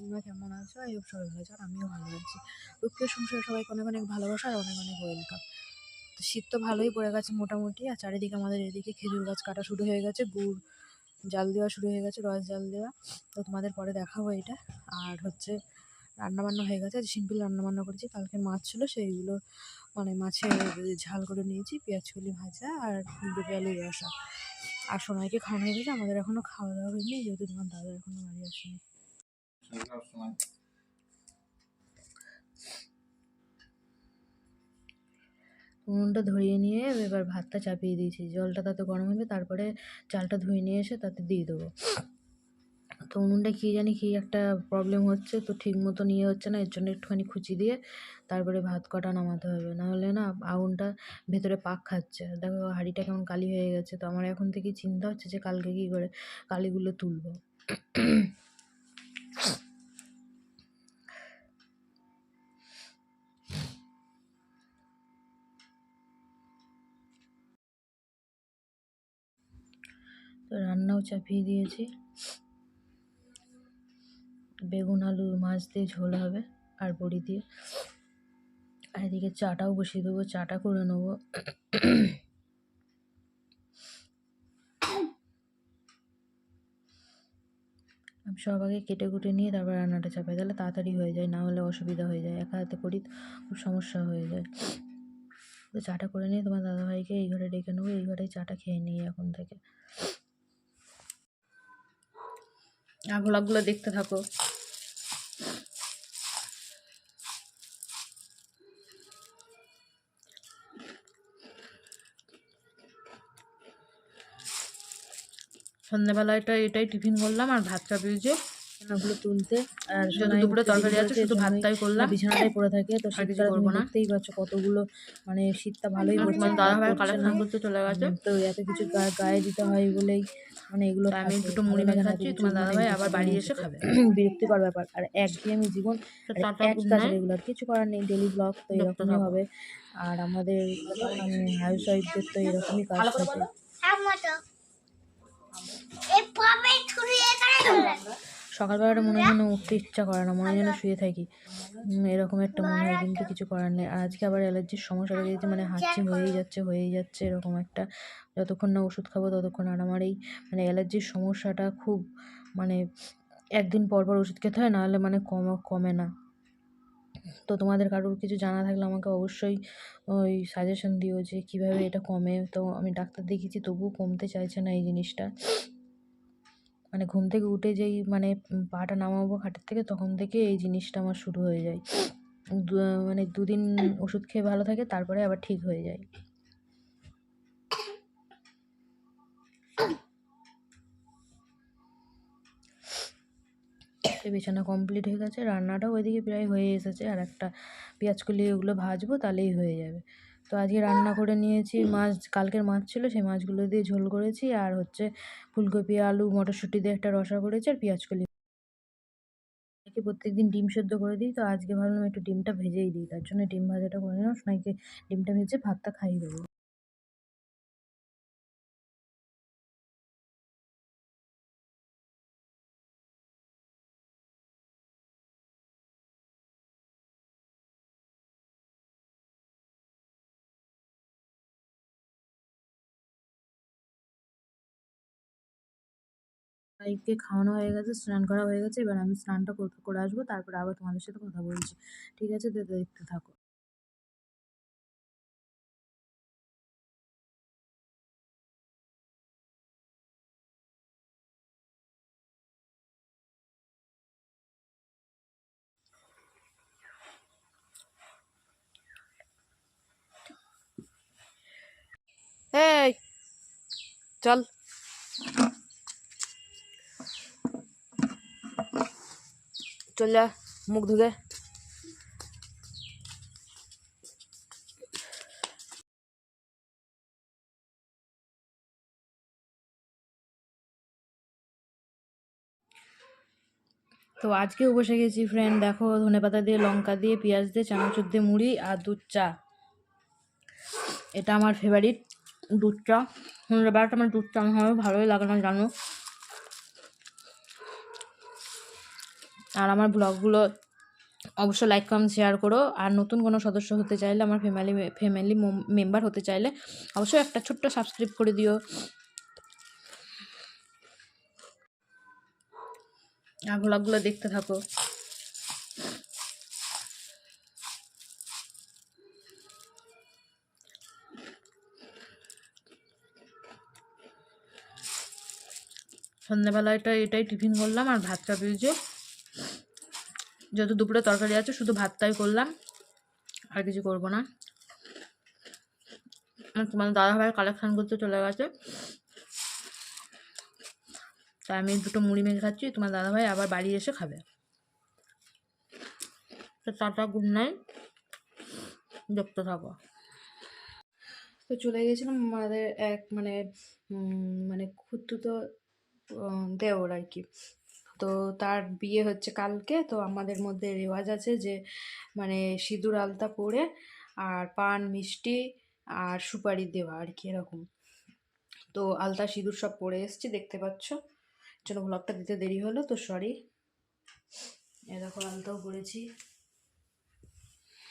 তোমরা কেমন আছো? এই সবাই ভালো আছো আর আমিও ভালো আছি। দুঃখের সংসারে সবাইকে অনেক অনেক ভালোবাসা আর অনেক অনেক ওয়েলকাম তো শীত তো ভালোই পড়ে গেছে মোটামুটি আর চারিদিকে আমাদের এদিকে খেজুর গাছ কাটা শুরু হয়ে গেছে, গুড় জাল দেওয়া শুরু হয়ে গেছে, রস জাল দেওয়া। তো তোমাদের পরে দেখাবো এটা। আর হচ্ছে রান্নাবান্না হয়ে গেছে, সিম্পল রান্নাবান্না করেছি। কালকে মাছ ছিল, সেইগুলো মানে মাছের ঝাল করে নিয়েছি, পেঁয়াজ কলি ভাজা আর ফুলকপি আলু রসা। আর সোনাইকে খাওয়ানো হয়ে গেছে, আমাদের এখনও খাওয়া দাওয়া হয়নি, যেহেতু তোমার দাদা এখনও বাড়ি আসেনি। উনুনটা ধরিয়ে নিয়ে এবার ভাতটা চাপিয়ে দিয়েছি। জলটা তাতে গরম হবে তারপরে চালটা ধুয়ে নিয়ে এসে তাতে দিয়ে দেবো। তো উনুনটা কী জানি কী একটা প্রবলেম হচ্ছে, তো ঠিক মতো নিয়ে হচ্ছে না, এর জন্য একটুখানি খুঁচি দিয়ে তারপরে ভাত কটা নামাতে হবে। নাহলে না আগুনটা ভেতরে পাক খাচ্ছে। দেখো হাঁড়িটা কেমন কালি হয়ে গেছে, তো আমার এখন থেকেই চিন্তা হচ্ছে যে কালকে কী করে কালিগুলো তুলবো। রান্নাও চাপিয়ে দিয়েছি। বেগুন, আলু, মাছ দিয়ে ঝোল হবে আর বড়ি দিয়ে। আর এদিকে চাটাও বসিয়ে দেবো, চাটা করে নেব। আমি সব আগে কেটে কুটে নিয়ে তারপর রান্নাটা চাপাই, তাহলে তাড়াতাড়ি হয়ে যায়, না হলে অসুবিধা হয়ে যায়। একা হাতে করি, খুব সমস্যা হয়ে যায়। তো চাটা করে নিয়ে তোমার দাদাভাইকে এই ঘরে ডেকে নেব, এই ঘরে চাটা খেয়ে নিই এখন থেকে। আর ভ্লগগুলো দেখতে থাকো। সন্ধ্যাবেলা এটা এটাই টিফিন করলাম আর ভাত চাপিয়েছে ওগুলো তুলতে আর দুপুরে তরকারি আছে, শুধু ভাতটাই করলাম। বিছানাটাই পড়ে থাকে। তো করব না। দেখতেই পাচ্ছ কতগুলো মানে শীতটা ভালোই পড়ছে। কালেকশন করতে চলে গেছে। তো এত কিছু গায়ে দিতে হয় বলেই মানে এগুলো তো আমি দুটো মুড়ি মেখে খাচ্ছি, তোমার দাদাভাই মানে আবার বাড়ি এসে খাবে। বিরক্তিকর ব্যাপার। আর একঘেয়েমি জীবন এক কাজ। রেগুলার কিছু করার নেই। ডেলি ব্লগ তো এরকমই হবে। আর আমাদের হাউস ওয়াইফদের তো এরকমই কাজ থাকে। সকালবেলাটা মনে হয় উঠতে ইচ্ছা করে না, মনে যেন শুয়ে থাকি। এরকম একটা মনে হয়, কিন্তু কিছু করার নেই। আর আজকে আবার অ্যালার্জির সমস্যা হয়ে মানে হাঁচি হয়েই যাচ্ছে হয়েই যাচ্ছে, এরকম একটা। যতক্ষণ না ওষুধ খাব, ততক্ষণ আর আমার এই মানে অ্যালার্জির সমস্যাটা খুব মানে একদিন পর পর ওষুধ খেতে হয়, নাহলে মানে কম, কমে না। তো তোমাদের কারোর কিছু জানা থাকলে আমাকে অবশ্যই ওই সাজেশন দিও যে কীভাবে এটা কমে। তো আমি ডাক্তার দেখিয়েছি, তবুও কমতে চাইছে না এই জিনিসটা। মানে ঘুম থেকে উঠে যেই মানে পাটা নামাবো খাটের থেকে, তখন থেকে এই জিনিসটা আমার শুরু হয়ে যায়। মানে দুদিন ওষুধ খেয়ে ভালো থাকে, তারপরে আবার ঠিক হয়ে যায়। বিছানা কমপ্লিট হয়ে গেছে, রান্নাটাও ওইদিকে প্রায় হয়ে এসেছে, আর একটা পেঁয়াজ কলি ওগুলো ভাজবো, তাহলেই হয়ে যাবে। তো আজকে রান্না করে নিয়েছি, মাছ, কালকের মাছ ছিল, সেই মাছগুলো দিয়ে ঝোল করেছি, আর হচ্ছে ফুলকপি, আলু, মটরশুঁটি দিয়ে একটা রসা করেছি, আর পেঁয়াজ কলি। প্রত্যেক দিন ডিম সেদ্ধ করে দিই, তো আজকে ভাবলাম একটু ডিমটা ভেজেই দিই, তার জন্য ডিম ভাজাটা করে নিলাম, সোনাইকে ডিমটা ভেজে ভাতটা খাইয়ে দেবো। সোনাইকে খাওয়ানো হয়ে গেছে, স্নান করা হয়ে গেছে, এবার আমি স্নানটা করে আসব, তারপরে আবার তোমাদের সাথে কথা বলছি। ঠিক আছে? তো, দেখতে থাকো। এই, চল। চল যা মুখ ধুগে তো আজকেও বসে গেছি ফ্রেন্ড দেখো, ধনেপাতা দিয়ে, লঙ্কা দিয়ে, পেঁয়াজ দিয়ে, চানাচুর দিয়ে, মুড়ি আর দুধ চা। এটা আমার ফেভারিট দুধ চা। সন্ধ্যাবেলাটা আমার দুধ চা, আমার ভালোই লাগে না জানো। আর আমার ব্লগগুলো অবশ্যই লাইক, কমেন্ট শেয়ার করো। আর নতুন কোনো সদস্য হতে চাইলে আমার ফ্যামিলি ফ্যামিলি মেম্বার হতে চাইলে অবশ্যই একটা ছোট্ট সাবস্ক্রাইব করে দিও। আর ব্লগগুলো দেখতে থাকো। সন্ধ্যাবেলা এটা, এটাই টিফিন করলাম আর ভাতটা পেয়েছে যেহেতু দুপুরে তরকারি আছে শুধু ভাতটাই করলাম। আর কিছু করব না। তোমার দাদা ভাই কালেকশান করতে চলে গেছে। তাই আমি দুটো মুড়ি মেখে খাচ্ছি তোমার দাদা ভাই আবার বাড়ি এসে খাবে। তো টাটা গুড নাইট দেখতে থাকো। তো চলে গেছিলাম আমাদের এক মানে মানে খুঁড়তুতো আহ, দেওর আর কি। তো তার বিয়ে হচ্ছে কালকে। তো আমাদের মধ্যে রেওয়াজ আছে যে মানে সিঁদুর আলতা পরে আর পান, মিষ্টি আর সুপারি দেওয়া আর কি এরকম। তো আলতা, সিঁদুর সব পরে এসছি, দেখতে পাচ্ছ। জন্য ব্লগটা দিতে দেরি হলো, তো সরি এরকম আলতাও পরেছি।